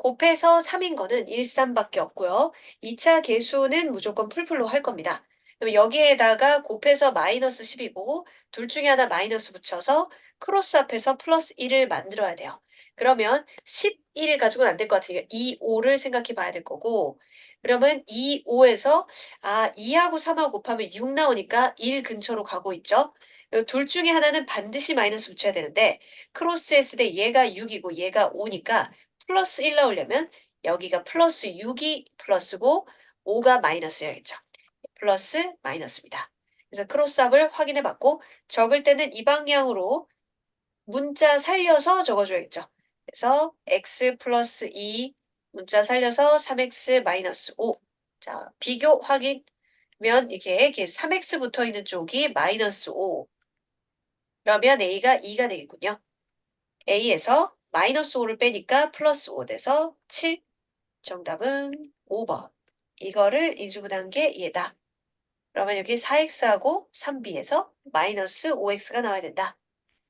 곱해서 3인 거는 1, 3밖에 없고요. 2차 계수는 무조건 풀풀로 할 겁니다. 그럼 여기에다가 곱해서 마이너스 10이고 둘 중에 하나 마이너스 붙여서 크로스 앞에서 플러스 1을 만들어야 돼요. 그러면 11 가지고는 안 될 것 같으니까 2, 5를 생각해 봐야 될 거고 그러면 2, 5에서 아 2하고 3하고 곱하면 6 나오니까 1 근처로 가고 있죠. 그리고 둘 중에 하나는 반드시 마이너스 붙여야 되는데 크로스 했을 때 얘가 6이고 얘가 5니까 플러스 1 나오려면 여기가 플러스 6이 플러스고 5가 마이너스여야겠죠. 플러스 마이너스입니다. 그래서 크로스합을 확인해 봤고 적을 때는 이 방향으로 문자 살려서 적어줘야겠죠. 그래서 x 플러스 2 문자 살려서 3x 마이너스 5. 자, 비교 확인 면 이렇게, 이렇게 3x 붙어 있는 쪽이 마이너스 5. 그러면 a가 2가 되겠군요. a에서 마이너스 5를 빼니까 플러스 5 돼서 7. 정답은 5번. 이거를 인수분한 게 얘다. 그러면 여기 4x하고 3b에서 마이너스 5x가 나와야 된다.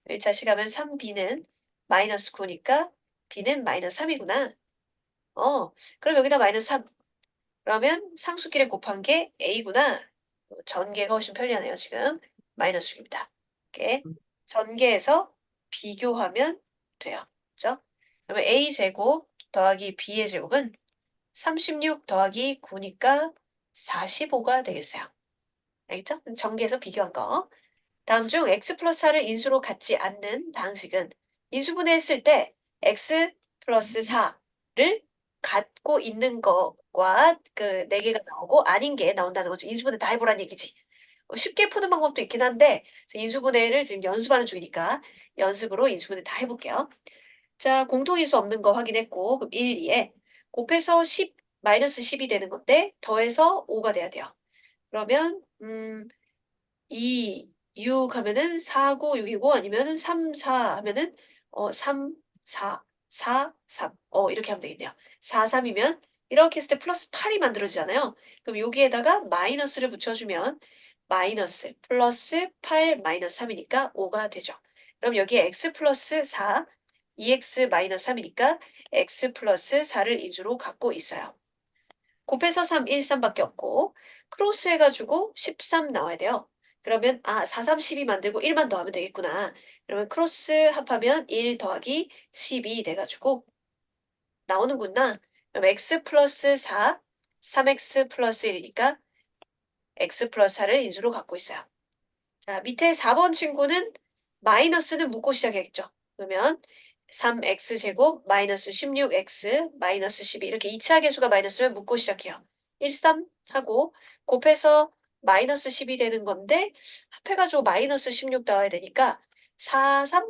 1차 시가면 3b는 마이너스 9니까 b는 마이너스 3이구나. 어, 그럼 여기다 마이너스 3. 그러면 상수끼리 곱한 게 a구나. 전개가 훨씬 편리하네요, 지금. 마이너스 6입니다. 이렇게 전개해서 비교하면 돼요. 그러면 a 제곱 더하기 b의 제곱은 36 더하기 9니까 45가 되겠어요. 알겠죠? 전개해서 비교한 거. 다음 중 x 플러스 4를 인수로 갖지 않는 방식은 인수분해했을 때 x 플러스 4를 갖고 있는 것과 그 4개가 나오고 아닌 게 나온다는 거죠. 인수분해 다 해보란 얘기지. 어, 쉽게 푸는 방법도 있긴 한데 인수분해를 지금 연습하는 중이니까 연습으로 인수분해 다 해볼게요. 자, 공통인수 없는 거 확인했고 그럼 1, 2에 곱해서 10, 마이너스 10이 되는 건데 더해서 5가 돼야 돼요. 그러면 음, 2, 6 하면은 4, 9, 6이고 아니면은 3, 4 하면은 어, 3, 4, 4, 3. 어, 이렇게 하면 되겠네요. 4, 3이면 이렇게 했을 때 플러스 8이 만들어지잖아요. 그럼 여기에다가 마이너스를 붙여주면 마이너스 플러스 8 마이너스 3이니까 5가 되죠. 그럼 여기에 x 플러스 4, 2x 마이너스 3이니까 x 플러스 4를 이주로 갖고 있어요. 곱해서 3, 1, 3밖에 없고 크로스 해가지고 13 나와야 돼요. 그러면 아 4, 3, 12 만들고 1만 더하면 되겠구나. 그러면 크로스 합하면 1 더하기 12 돼가지고 나오는구나. 그럼 x 플러스 4, 3x 플러스 1이니까 x 플러스 4를 인수로 갖고 있어요. 자, 밑에 4번 친구는 마이너스는 묶고 시작했죠. 그러면 3x 제곱 마이너스 16x 마이너스 12 이렇게 2차 계수가 마이너스면 묶고 시작해요. 1, 3 하고 곱해서 마이너스 10이 되는 건데 합해가지고 마이너스 16 나와야 되니까 4, 3,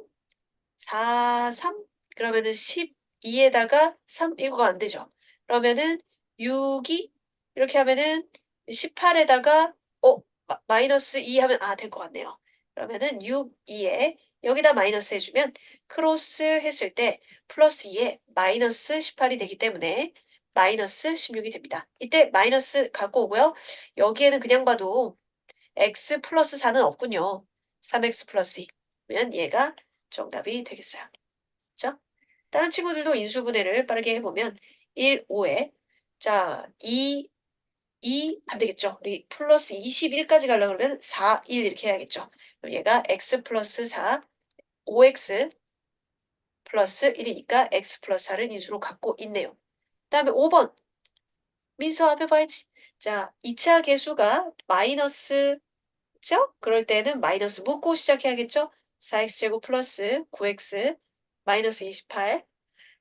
4, 3 그러면은 12에다가 3 이거가 안 되죠. 그러면은 6이 이렇게 하면은 18에다가 어 마- 마이너스 2 하면 아 될 것 같네요. 그러면은 6, 2에 여기다 마이너스 해주면 크로스 했을 때 플러스 2에 마이너스 18이 되기 때문에 마이너스 16이 됩니다. 이때 마이너스 갖고 오고요. 여기에는 그냥 봐도 x 플러스 4는 없군요. 3x 플러스 2. 그러면 얘가 정답이 되겠어요. 그죠? 다른 친구들도 인수분해를 빠르게 해보면 1, 5에 자, 2, 2 안 되겠죠. 우리 플러스 21까지 가려고 그러면 4, 1 이렇게 해야겠죠. 그럼 얘가 x 플러스 4, 5x 플러스 1이니까 x 플러스 4를 인수로 갖고 있네요. 다음에 5번. 민서 해봐야지. 자, 2차 계수가 마이너스, 죠? 그럴 때는 마이너스 묶고 시작해야겠죠? 4x제곱 플러스 9x 마이너스 28.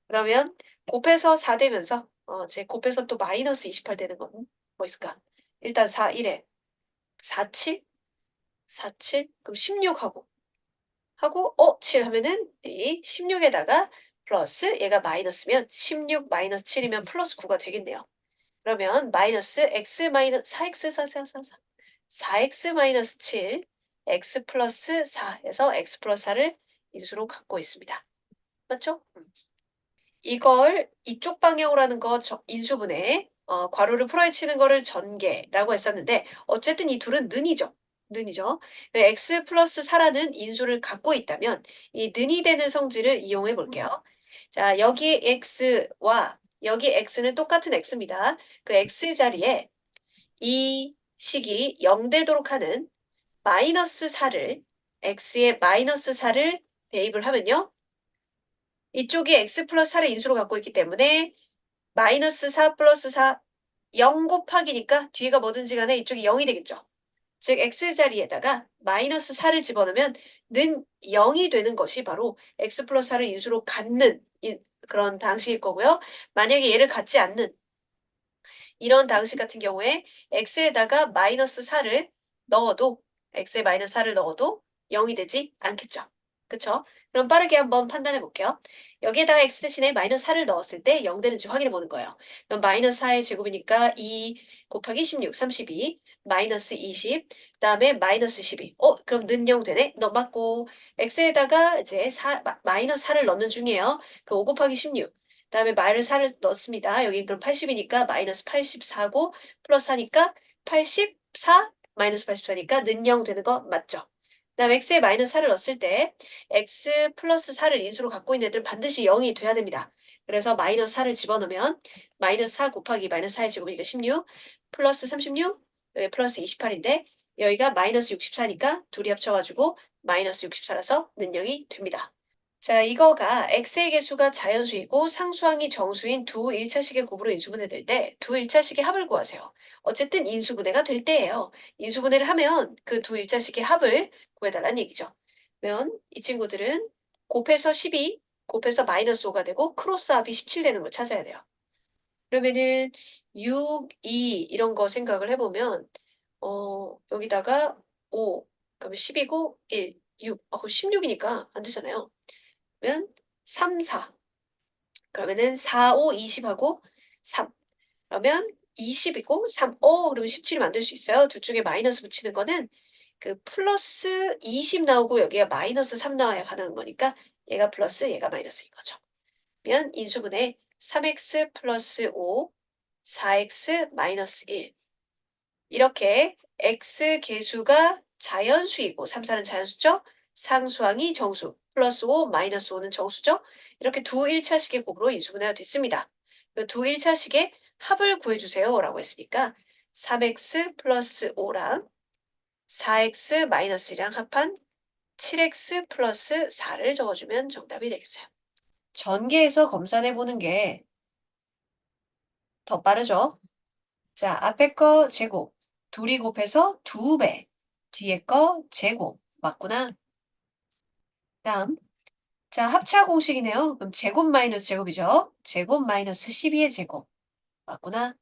그러면 곱해서 4 되면서, 어, 제 곱해서 또 마이너스 28 되는 건 뭐 있을까? 일단 4, 1에 4, 7? 4, 7? 그럼 16하고, 하고, 어, 7 하면은 이 16에다가 플러스 얘가 마이너스면 16 마이너스 7이면 플러스 9가 되겠네요. 그러면 마이너스 x 마이너스 4x 4, 4, 4, 4, 4x 마이너스 7 x 플러스 4에서 x 플러스 4를 인수로 갖고 있습니다. 맞죠? 음. 이걸 이쪽 방향으로 하는 거 저- 인수분해 어, 괄호를 풀어헤치는 거를 전개라고 했었는데 어쨌든 이 둘은 는이죠. 는이죠. x 플러스 4라는 인수를 갖고 있다면 이 는이 되는 성질을 이용해 볼게요. 자, 여기 x와 여기 x는 똑같은 x입니다. 그 x 자리에 이 식이 0 되도록 하는 마이너스 4를 x에 마이너스 4를 대입을 하면요. 이쪽이 x 플러스 4를 인수로 갖고 있기 때문에 마이너스 4 플러스 4, 0 곱하기니까 뒤가 뭐든지 간에 이쪽이 0이 되겠죠. 즉 x 자리에다가 마이너스 4를 집어넣으면 는 0이 되는 것이 바로 x 플러스 4를 인수로 갖는 이- 그런 방식일 거고요. 만약에 얘를 갖지 않는 이런 방식 같은 경우에 x에다가 마이너스 4를 넣어도 x에 마이너스 4를 넣어도 0이 되지 않겠죠. 그쵸? 그럼 빠르게 한번 판단해 볼게요. 여기에다가 x 대신에 마이너스 4를 넣었을 때 0 되는지 확인해 보는 거예요. 그럼 마이너스 4의 제곱이니까 2 곱하기 16, 32, 마이너스 20, 그 다음에 마이너스 12. 어, 그럼 는 0 되네? 너 맞고, x에다가 이제 4, 마- 마이너스 4를 넣는 중이에요. 그5 곱하기 16. 그 다음에 마이너스 4를 넣습니다. 여기 그럼 80이니까 마이너스 84고, 플러스 4니까 84, 마이너스 84니까 는 0 되는 거 맞죠? 그 다음에 x에 마이너스 4를 넣었을 때, x 플러스 4를 인수로 갖고 있는 애들은 반드시 0이 돼야 됩니다. 그래서 마이너스 4를 집어넣으면, 마이너스 4 곱하기 마이너스 4의 제곱이니까 16, 플러스 36, 여기 플러스 28인데, 여기가 마이너스 64니까 둘이 합쳐가지고 마이너스 64라서 는 0이 됩니다. 자, 이거가 x의 개수가 자연수이고 상수항이 정수인 두 1차식의 곱으로 인수분해 될 때 두 1차식의 합을 구하세요. 어쨌든 인수분해가 될 때예요. 인수분해를 하면 그 두 1차식의 합을 구해달라는 얘기죠. 그러면 이 친구들은 곱해서 12, 곱해서 마이너스 5가 되고 크로스 합이 17 되는 걸 찾아야 돼요. 그러면은 6, 2 이런 거 생각을 해보면 어, 여기다가 5, 그러면 10이고 1, 6. 아, 그럼 16이니까 안 되잖아요. 그러면 3, 4. 그러면은 4, 5, 20하고 3. 그러면 20이고 3, 어, 그러면 17을 만들 수 있어요. 둘 중에 마이너스 붙이는 거는 그 플러스 20 나오고 여기가 마이너스 3 나와야 가능한 거니까 얘가 플러스 얘가 마이너스인 거죠. 그러면 인수분해 3x 플러스 5, 4x 마이너스 1. 이렇게 x 개수가 자연수이고 3, 4는 자연수죠. 상수항이 정수, 플러스 5, 마이너스 5는 정수죠. 이렇게 두 1차식의 곱으로 인수분해가 됐습니다. 그두 1차식의 합을 구해주세요 라고 했으니까 3x 플러스 5랑 4x 마이너스 1이랑 합한 7x 플러스 4를 적어주면 정답이 되겠어요. 전개해서 검사해 보는 게 더 빠르죠? 자, 앞에 거 제곱. 둘이 곱해서 두 배. 뒤에 거 제곱. 맞구나. 다음. 자, 합차 공식이네요. 그럼 제곱 마이너스 제곱이죠. 제곱 마이너스 12의 제곱. 맞구나.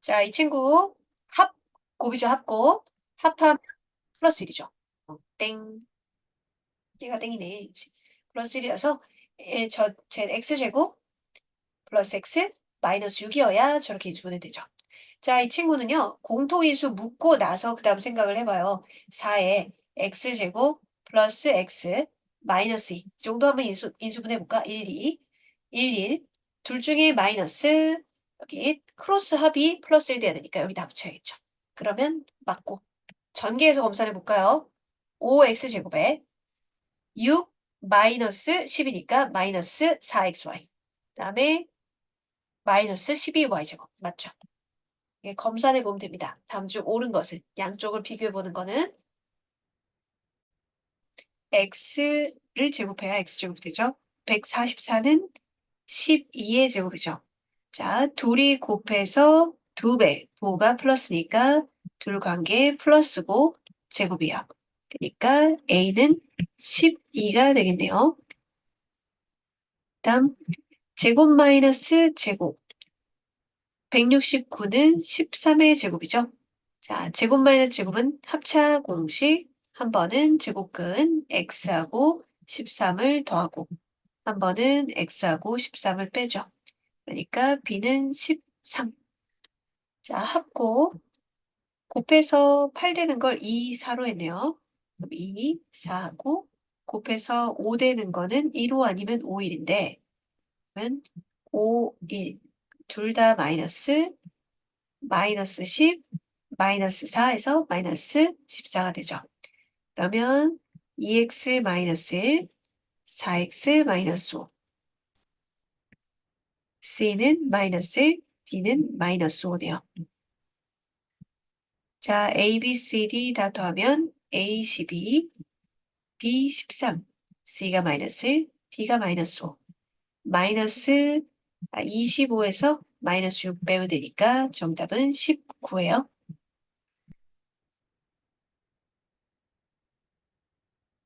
자, 이 친구 합 곱이죠. 합곱. 합하면 플러스 1이죠. 어, 땡. 얘가 땡이네. 플러스 1이라서 예, 저, 제 x제곱 플러스 x 마이너스 6이어야 저렇게 인수분해 되죠. 자, 이 친구는요. 공통인수 묻고 나서 그 다음 생각을 해봐요. 4에 x제곱 플러스 x 마이너스 2. 이 정도 한번 인수, 인수분해 볼까? 1, 2, 1, 1. 둘 중에 마이너스 여기 크로스 합이 플러스 1 돼야 되니까 여기다 붙여야겠죠. 그러면 맞고 전개해서 검사해 볼까요? 5x제곱에 6 마이너스 10이니까 마이너스 4xy. 그다음에 마이너스 12y제곱. 맞죠? 예, 검산해 보면 됩니다. 다음 중 옳은 것을 양쪽을 비교해 보는 거는 x를 제곱해야 x제곱 되죠. 144는 12의 제곱이죠. 자, 둘이 곱해서 두 배, 5가 플러스니까 둘 관계 플러스고 제곱이야. 그러니까 a는 12가 되겠네요. 다음 제곱 마이너스 제곱 169는 13의 제곱이죠. 자, 제곱 마이너스 제곱은 합차 공식 한 번은 제곱근 x하고 13을 더하고 한 번은 x하고 13을 빼죠. 그러니까 b는 13. 자, 합고 곱해서 8 되는 걸 2, 4로 했네요. 그럼 2, 4하고 곱해서 5 되는 거는 1호 아니면 5, 1인데 그러면 5, 1. 둘 다 마이너스, 마이너스 10, 마이너스 4에서 마이너스 14가 되죠. 그러면 2x 마이너스 1, 4x 마이너스 5. C는 마이너스 1, D는 마이너스 5네요. 자, A, B, C, D 다 더하면 A 12, B 13, C가 마이너스 1, D가 마이너스 5. 마이너스 25에서 마이너스 6 빼면 되니까 정답은 19예요.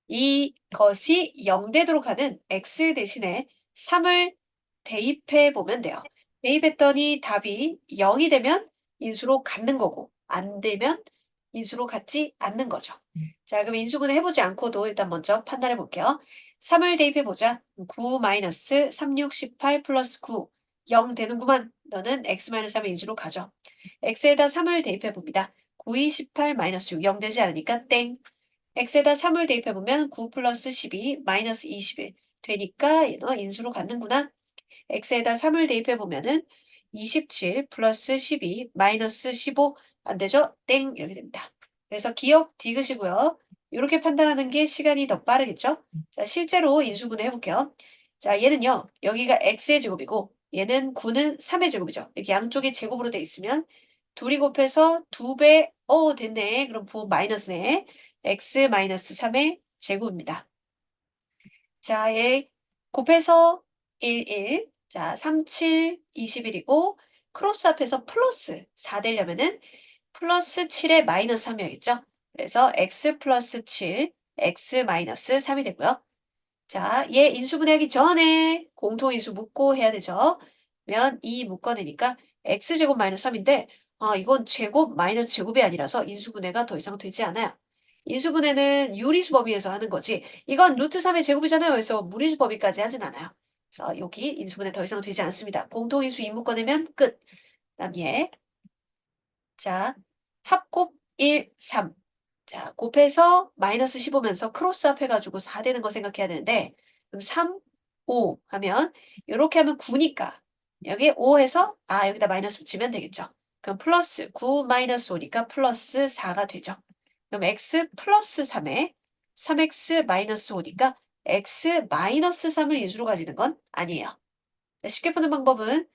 이것이 0되도록 하는 x 대신에 3을 대입해 보면 돼요. 대입했더니 답이 0이 되면 인수로 갖는 거고 안 되면 인수로 갖지 않는 거죠. 자, 그럼 인수분해 해보지 않고도 일단 먼저 판단해 볼게요. 3을 대입해 보자. 9 마이너스 3, 6, 18 플러스 9. 0 되는구만. 너는 x 마이너스 3을 인수로 가져. x에다 3을 대입해 봅니다. 9, 2, 18 마이너스 6. 0 되지 않으니까 땡. X에다 3을 대입해 보면 9 플러스 12 마이너스 21 되니까 너 인수로 갖는구나. x에다 3을 대입해 보면은 27 플러스 12 마이너스 15 안 되죠? 땡 이렇게 됩니다. 그래서 기억 디귿이고요. 이렇게 판단하는 게 시간이 더 빠르겠죠? 자, 실제로 인수분해 해볼게요. 자, 얘는요. 여기가 x의 제곱이고 얘는 9는 3의 제곱이죠. 이렇게 양쪽이 제곱으로 돼 있으면 둘이 곱해서 2배, 어 됐네. 그럼 부호 마이너스네. X 마이너스 3의 제곱입니다. 자, 얘 곱해서 1, 1. 자, 3, 7, 21이고 크로스 앞에서 플러스 4 되려면은 플러스 7에 마이너스 3이겠죠? 그래서 x 플러스 7, x 마이너스 3이 되고요. 자, 얘 인수분해하기 전에 공통인수 묶고 해야 되죠. 그러면 2 묶어내니까 x제곱 마이너스 3인데 아, 이건 제곱 마이너스 제곱이 아니라서 인수분해가 더 이상 되지 않아요. 인수분해는 유리수 범위에서 하는 거지. 이건 루트 3의 제곱이잖아요. 그래서 무리수 범위까지 하진 않아요. 그래서 여기 인수분해 더 이상 되지 않습니다. 공통인수 2 묶어내면 끝. 다음 얘. 자, 합곱 1, 3. 자, 곱해서 마이너스 15면서 크로스업 해가지고 4 되는 거 생각해야 되는데 그럼 3, 5 하면 이렇게 하면 9니까 여기 5 해서 아 여기다 마이너스 붙이면 되겠죠. 그럼 플러스 9 마이너스 5니까 플러스 4가 되죠. 그럼 x 플러스 3에 3x 마이너스 5니까 x 마이너스 3을 인수로 가지는 건 아니에요. 쉽게 푸는 방법은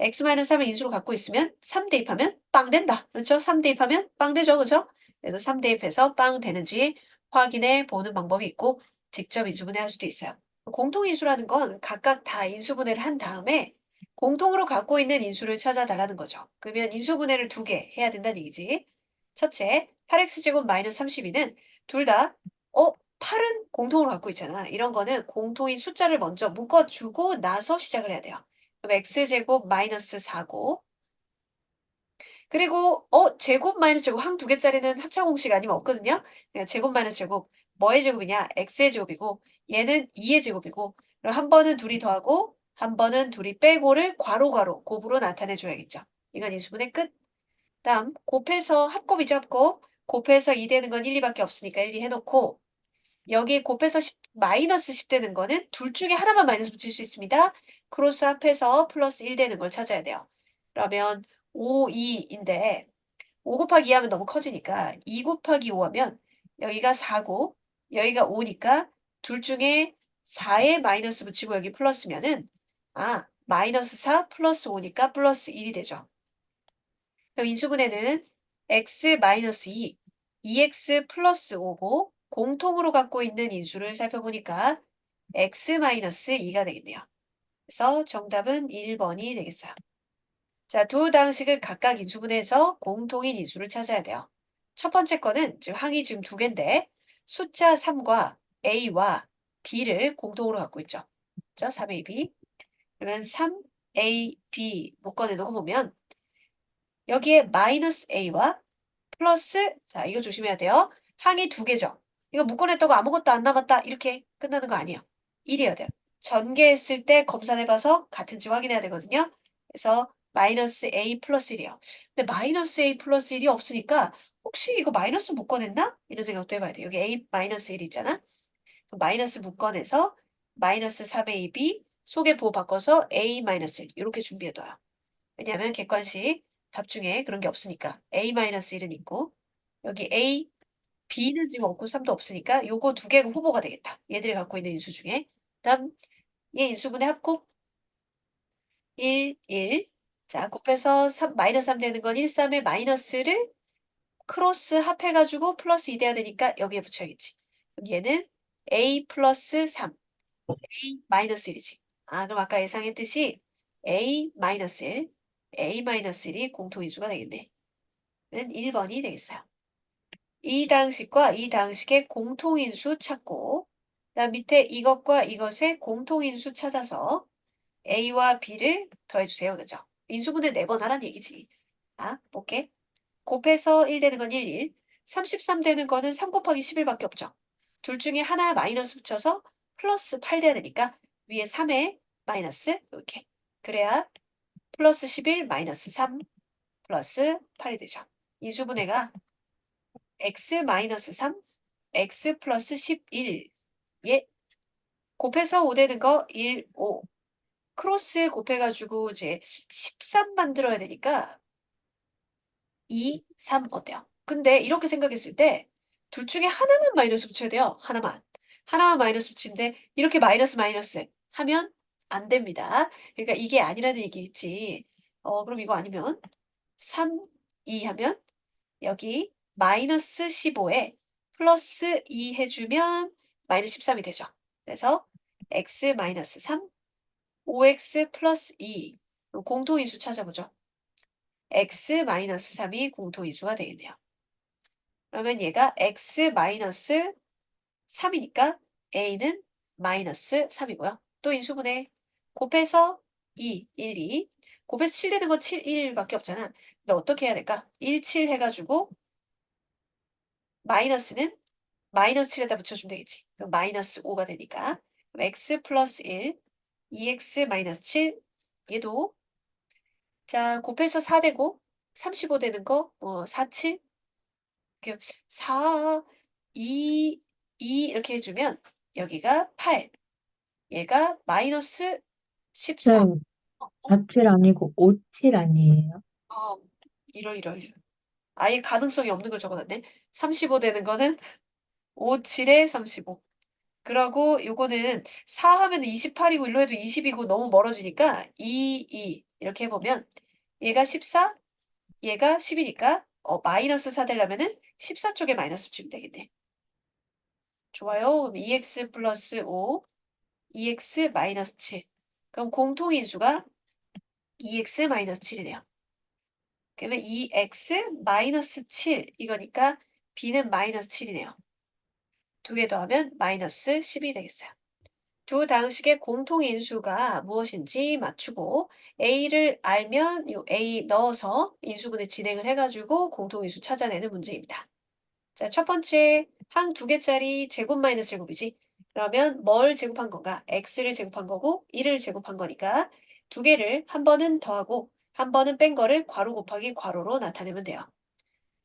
x 마이너스 3을 인수로 갖고 있으면 3 대입하면 빵 된다. 그렇죠? 3 대입하면 빵 되죠. 그렇죠? 그래서 3 대입해서 빵 되는지 확인해 보는 방법이 있고 직접 인수분해 할 수도 있어요. 공통인수라는 건 각각 다 인수분해를 한 다음에 공통으로 갖고 있는 인수를 찾아달라는 거죠. 그러면 인수분해를 두 개 해야 된다는 얘기지. 첫째, 8x제곱 마이너스 32는 둘 다, 어, 8은 공통으로 갖고 있잖아. 이런 거는 공통인 숫자를 먼저 묶어주고 나서 시작을 해야 돼요. 그럼 x제곱 마이너스 4고, 그리고 어 제곱 마이너스 제곱 한 두 개짜리는 합차 공식 아니면 없거든요. 그냥 제곱 마이너스 제곱 뭐의 제곱이냐? x의 제곱이고 얘는 2의 제곱이고 그럼 한 번은 둘이 더하고 한 번은 둘이 빼고를 괄호 괄호 곱으로 나타내 줘야겠죠. 이건 인수분의 끝. 다음 곱해서 합곱이죠 합곱. 곱해서 2 되는 건 1, 2밖에 없으니까 1, 2 해놓고 여기 곱해서 10, 마이너스 10 되는 거는 둘 중에 하나만 마이너스 붙일 수 있습니다. 크로스 합해서 플러스 1 되는 걸 찾아야 돼요. 그러면 5, 2인데 5 곱하기 2 하면 너무 커지니까 2 곱하기 5 하면 여기가 4고 여기가 5니까 둘 중에 4에 마이너스 붙이고 여기 플러스면은 아 마이너스 4 플러스 5니까 플러스 1이 되죠. 그럼 인수분해는 x 마이너스 2, 2x 플러스 5고 공통으로 갖고 있는 인수를 살펴보니까 x 마이너스 2가 되겠네요. 그래서 정답은 1번이 되겠어요. 자, 두 당식을 각각 인수분해해서 공통인 인수를 찾아야 돼요. 첫 번째 거는 지금 항이 지금 두 개인데 숫자 3과 a와 b를 공통으로 갖고 있죠. 그죠? 3ab. 그러면 3a, b 묶어내 놓고 보면 여기에 마이너스 a와 플러스 자, 이거 조심해야 돼요. 항이 두 개죠. 이거 묶어냈다고 아무것도 안 남았다 이렇게 끝나는 거 아니에요. 1이어야 돼요. 전개했을 때 검사해봐서 같은지 확인해야 되거든요. 그래서 마이너스 a 플러스 1이에요. 근데 마이너스 a 플러스 1이 없으니까 혹시 이거 마이너스 묶어냈나? 이런 생각도 해봐야 돼요. 여기 a 마이너스 1 있잖아. 마이너스 묶어내서 마이너스 3ab 속에 부호 바꿔서 a 마이너스 1 이렇게 준비해둬요. 왜냐하면 객관식 답 중에 그런 게 없으니까 a 마이너스 1은 있고 여기 a, b는 지금 없고 3도 없으니까 요거 두 개가 후보가 되겠다. 얘들이 갖고 있는 인수 중에. 다음 얘 인수분해 합곱 1, 1. 자, 곱해서 3, 마이너스 3 되는 건 1, 3에 마이너스를 크로스 합해가지고 플러스 2 돼야 되니까 여기에 붙여야겠지. 그럼 얘는 a 플러스 3, a 마이너스 1이지. 아, 그럼 아까 예상했듯이 a 마이너스 1, a 마이너스 1이 공통인수가 되겠네. 는 1번이 되겠어요. 이 당식과 이 당식의 공통인수 찾고 그다음 밑에 이것과 이것의 공통인수 찾아서 a와 b를 더해주세요. 그죠? 인수분해 4번 하란 얘기지. 아, 볼게. 곱해서 1 되는 건 1, 1. 33 되는 거는 3 곱하기 11밖에 없죠. 둘 중에 하나 마이너스 붙여서 플러스 8 돼야 되니까 위에 3에 마이너스 이렇게. 그래야 플러스 11 마이너스 3 플러스 8이 되죠. 인수분해가 x 마이너스 3, x 플러스 11. 예. 곱해서 5 되는 거 1, 5. 크로스 곱해가지고 이제 13 만들어야 되니까 2, 3 어때요? 근데 이렇게 생각했을 때 둘 중에 하나만 마이너스 붙여야 돼요. 하나만. 하나만 마이너스 붙이는데 이렇게 마이너스 마이너스 하면 안 됩니다. 그러니까 이게 아니라는 얘기겠지. 어, 그럼 이거 아니면 3, 2 하면 여기 마이너스 15에 플러스 2 해주면 마이너스 13이 되죠. 그래서 x 마이너스 3, 5x 플러스 2 공통인수 찾아보죠. x 마이너스 3이 공통인수가 되겠네요. 그러면 얘가 x 마이너스 3이니까 a는 마이너스 3이고요. 또 인수분해 곱해서 2, 1, 2 곱해서 7 되는 건 7, 1밖에 없잖아. 근데 어떻게 해야 될까? 1, 7 해가지고 마이너스는 마이너스 7에다 붙여주면 되겠지. 그럼 마이너스 5가 되니까 x 플러스 1, 2x 마이너스 7 얘도 자 곱해서 4 되고 35 되는 거 어, 4, 7 이렇게 4, 2, 2 이렇게 해주면 여기가 8 얘가 마이너스 14 쌤, 47 아니고 57 아니에요? 어, 이럴 이럴 이럴. 아예 가능성이 없는 걸 적어놨네. 35 되는 거는 5, 7에 35. 그러고 요거는 4 하면 28이고 일로 해도 20이고 너무 멀어지니까 2, 2 이렇게 해보면 얘가 14, 얘가 10이니까 어, 마이너스 4 되려면은 14 쪽에 마이너스 붙이면 되겠네. 좋아요. 그럼 2x 플러스 5, 2x 마이너스 7. 그럼 공통인수가 2x 마이너스 7이네요. 그러면 2x 마이너스 7 이거니까 b는 마이너스 7이네요. 두 개 더하면 마이너스 10이 되겠어요. 두 당식의 공통인수가 무엇인지 맞추고 a를 알면 요 a 넣어서 인수분해 진행을 해가지고 공통인수 찾아내는 문제입니다. 자, 첫 번째 항 두 개짜리 제곱 마이너스 제곱이지. 그러면 뭘 제곱한 건가? x를 제곱한 거고 1을 제곱한 거니까 두 개를 한 번은 더하고 한 번은 뺀 거를 괄호 곱하기 괄호로 나타내면 돼요.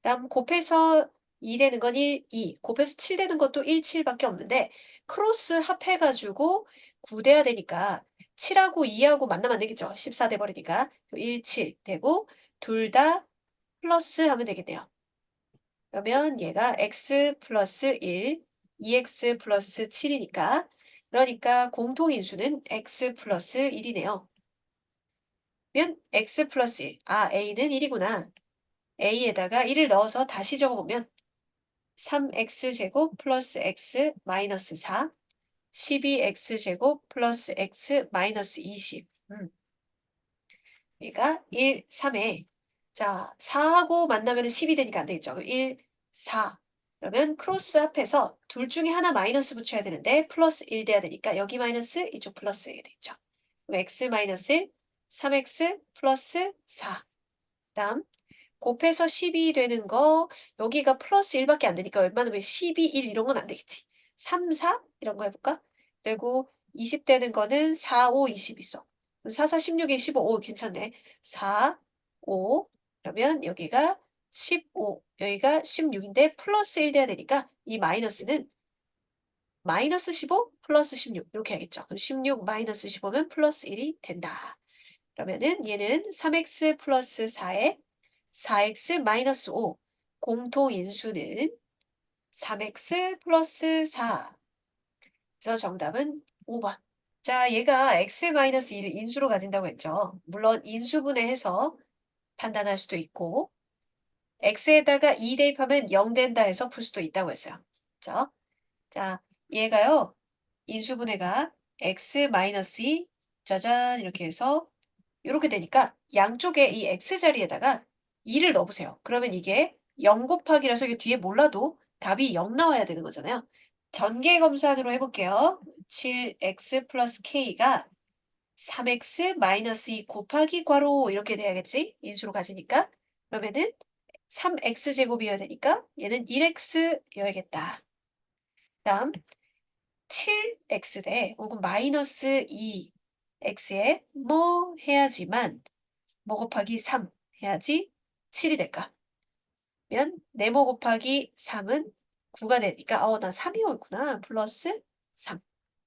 다음 곱해서 2 되는 건 1, 2. 곱해서 7 되는 것도 1, 7밖에 없는데 크로스 합해가지고 9 돼야 되니까 7하고 2하고 만나면 안 되겠죠. 14 돼버리니까 1, 7 되고 둘 다 플러스 하면 되겠네요. 그러면 얘가 x 플러스 1, 2x 플러스 7이니까 그러니까 공통인수는 x 플러스 1이네요. 그러면 x 플러스 1. 아, a는 1이구나. a에다가 1을 넣어서 다시 적어보면 3x제곱 플러스 x 마이너스 4 12x제곱 플러스 x 마이너스 20 음. 얘가 1, 3에 자 4하고 만나면 10이 되니까 안 되겠죠. 1, 4 그러면 크로스 앞에서 둘 중에 하나 마이너스 붙여야 되는데 플러스 1 돼야 되니까 여기 마이너스 이쪽 플러스 게 되죠. 그럼 x 마이너스 1 3x 플러스 4 다음 곱해서 12 되는 거 여기가 플러스 1밖에 안 되니까 웬만하면 12, 1 이런 건 안 되겠지. 3, 4 이런 거 해볼까? 그리고 20 되는 거는 4, 5, 20 있어. 4, 4, 16에 15, 오 괜찮네. 4, 5 그러면 여기가 15 여기가 16인데 플러스 1 돼야 되니까 이 마이너스는 마이너스 15 플러스 16 이렇게 하겠죠. 그럼 16 마이너스 15면 플러스 1이 된다. 그러면은 얘는 3x 플러스 4에 4x 마이너스 5 공통인수는 3x 플러스 4 그래서 정답은 5번 자, 얘가 x-1을 인수로 가진다고 했죠. 물론 인수분해해서 판단할 수도 있고 x에다가 2 대입하면 0 된다 해서 풀 수도 있다고 했어요. 그죠? 자, 얘가요. 인수분해가 x-2 짜잔 이렇게 해서 이렇게 되니까 양쪽에 이 x 자리에다가 2를 넣어보세요. 그러면 이게 0 곱하기라서 이게 뒤에 몰라도 답이 0 나와야 되는 거잖아요. 전개 검산으로 해볼게요. 7x 플러스 k가 3x 마이너스 2 곱하기 괄호 이렇게 돼야겠지? 인수로 가지니까. 그러면은 3x 제곱이어야 되니까 얘는 1x여야겠다. 다음 7x 대 혹은 마이너스 2x에 뭐 해야지만 뭐 곱하기 3 해야지 7이 될까? 면 네모 곱하기 3은 9가 되니까 어, 나 3이었구나. 플러스 3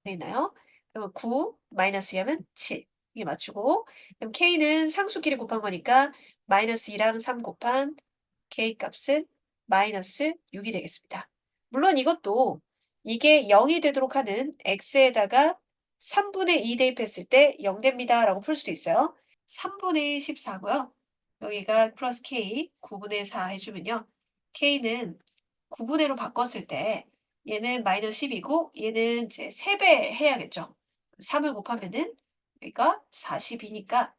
되나요? 그러면 9 마이너스 2하면 7 이게 맞추고 그럼 k는 상수끼리 곱한 거니까 마이너스 2랑 3 곱한 k 값은 마이너스 6이 되겠습니다. 물론 이것도 이게 0이 되도록 하는 x에다가 3분의 2 대입했을 때 0 됩니다. 라고 풀 수도 있어요. 3분의 14고요. 여기가 플러스 k 9분의 4 해주면요. k는 9분의로 바꿨을 때 얘는 마이너스 10이고 얘는 이제 3배 해야겠죠. 3을 곱하면은 여기가 40이니까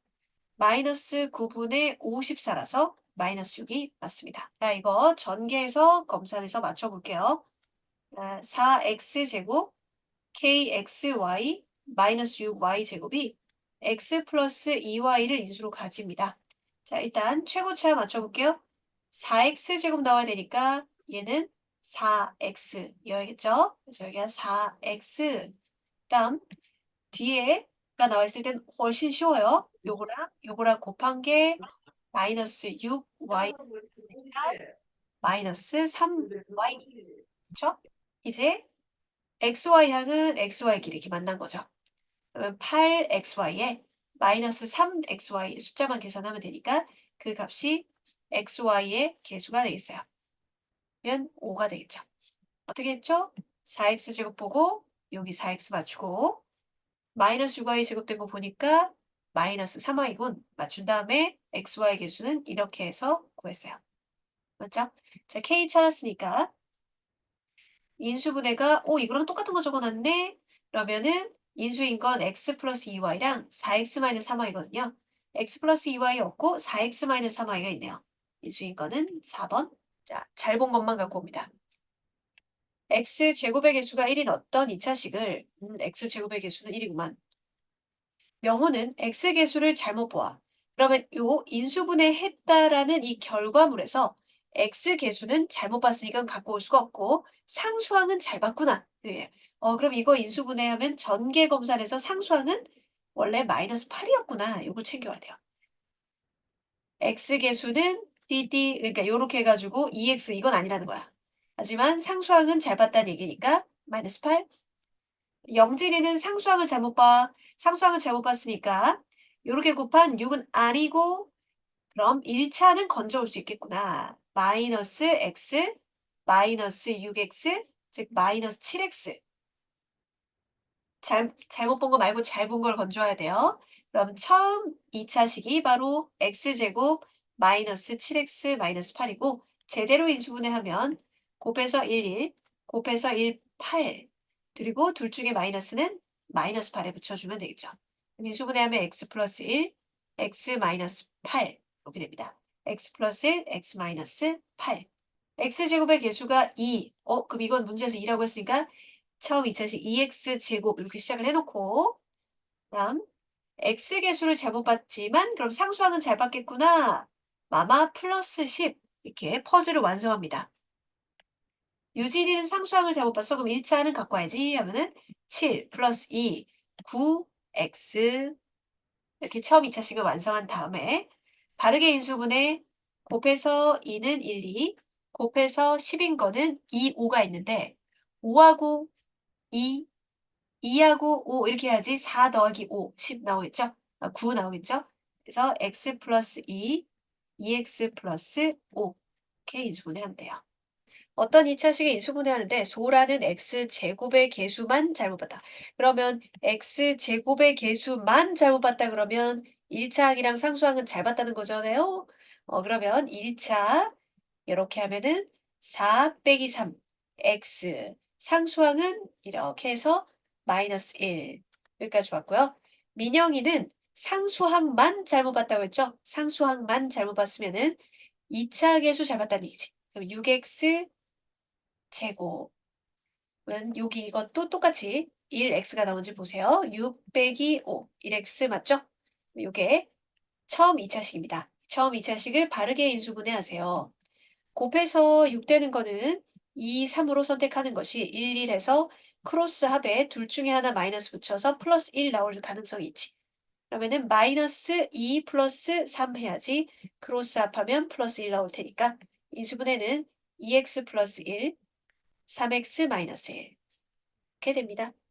마이너스 9분의 54라서 마이너스 6이 맞습니다. 자, 이거 전개해서 검산해서 맞춰볼게요. 아, 4x 제곱 kxy 마이너스 6y 제곱이 x 플러스 2y를 인수로 가집니다. 자, 일단 최고차 맞춰볼게요. 4x 제곱 나와야 되니까 얘는 4x여야겠죠? 그래서 여기가 4x 다음 뒤에가 나와 있을 땐 훨씬 쉬워요. 요거랑 요거랑 곱한 게 마이너스 6y 마이너스 3y 그렇죠? 이제 xy 향은 xy 길이 이렇게 만난 거죠. 그러면 8xy에 마이너스 3xy 숫자만 계산하면 되니까 그 값이 xy의 개수가 되겠어요. 면 5가 되겠죠. 어떻게 했죠? 4x 제곱 보고 여기 4x 맞추고 마이너스 6y 제곱된 거 보니까 마이너스 3y군 맞춘 다음에 xy 개수는 이렇게 해서 구했어요. 맞죠? 자, k 찾았으니까 인수분해가 오 이거랑 똑같은 거 적어놨네? 그러면은 인수인 건 x 플러스 2y랑 4x 마이너스 3y거든요. x 플러스 2y 없고 4x 마이너스 3y가 있네요. 인수인 거는 4번. 자, 잘 본 것만 갖고 옵니다. x 제곱의 개수가 1인 어떤 2차식을 음, x 제곱의 개수는 1이구만. 명호는 x 개수를 잘못 보아. 그러면 요 인수분해 했다라는 이 결과물에서 x 개수는 잘못 봤으니까 갖고 올 수가 없고 상수항은 잘 봤구나. 예. 어, 그럼 이거 인수분해하면 전개 검산에서 상수항은 원래 마이너스 8이었구나. 요걸 챙겨야 돼요. x 개수는 dd 그러니까 요렇게 해가지고 2x 이건 아니라는 거야. 하지만 상수항은 잘 봤다는 얘기니까 마이너스 8. 영진이는 상수항을 잘못 봐. 상수항을 잘못 봤으니까 요렇게 곱한 6은 아니고 그럼 1차는 건져올 수 있겠구나. 마이너스 x 마이너스 6x 즉 마이너스 7x 잘, 잘못 본 거 말고 잘 본 걸 건져야 돼요. 그럼 처음 2차식이 바로 x제곱 마이너스 7x 마이너스 8이고 제대로 인수분해하면 곱해서 1, 1, 곱해서 1, 8 그리고 둘 중에 마이너스는 마이너스 8에 붙여주면 되겠죠. 인수분해하면 x 플러스 1, x 마이너스 8 이렇게 됩니다. x 플러스 1, x 마이너스 8 x제곱의 개수가 2 어, 그럼 이건 문제에서 2라고 했으니까 처음 2차식 2x 제곱 이렇게 시작을 해놓고 다음 x 개수를 잘못 봤지만 그럼 상수항은 잘 봤겠구나. 마마 플러스 10 이렇게 퍼즐을 완성합니다. 유진이는 상수항을 잘못 봤어. 그럼 1차는 갖고 와야지 하면은 7 플러스 2 9x 이렇게 처음 2차식을 완성한 다음에 바르게 인수분해 곱해서 2는 1, 2 곱해서 10인 거는 2, 5가 있는데 5하고 2, 2하고 5 이렇게 해야지 4 더하기 5, 10 나오겠죠? 아, 9 나오겠죠? 그래서 x 플러스 2, 2x 플러스 5 이렇게 인수분해하면 돼요. 어떤 2차식의 인수분해하는데 소라는 x제곱의 개수만 잘못 봤다. 그러면 x제곱의 개수만 잘못 봤다 그러면 1차 항이랑 상수항은 잘 봤다는 거잖아요. 어, 그러면 1차 이렇게 하면은 4 빼기 3 x 상수항은 이렇게 해서 마이너스 1 여기까지 봤고요. 민영이는 상수항만 잘못 봤다고 했죠? 상수항만 잘못 봤으면은 2차 계수 잘 봤다는 얘기지. 그럼 6x 제곱은 여기 이것도 똑같이 1x가 나온지 보세요. 6 빼기 5, 1x 맞죠? 요게 처음 2차식입니다. 처음 2차식을 바르게 인수분해하세요. 곱해서 6 되는 거는 2, 3으로 선택하는 것이 1, 1해서 크로스 합에 둘 중에 하나 마이너스 붙여서 플러스 1 나올 가능성이 있지. 그러면은 마이너스 2 플러스 3 해야지 크로스 합하면 플러스 1 나올 테니까 인수분해는 2x 플러스 1, 3x 마이너스 1 이렇게 됩니다.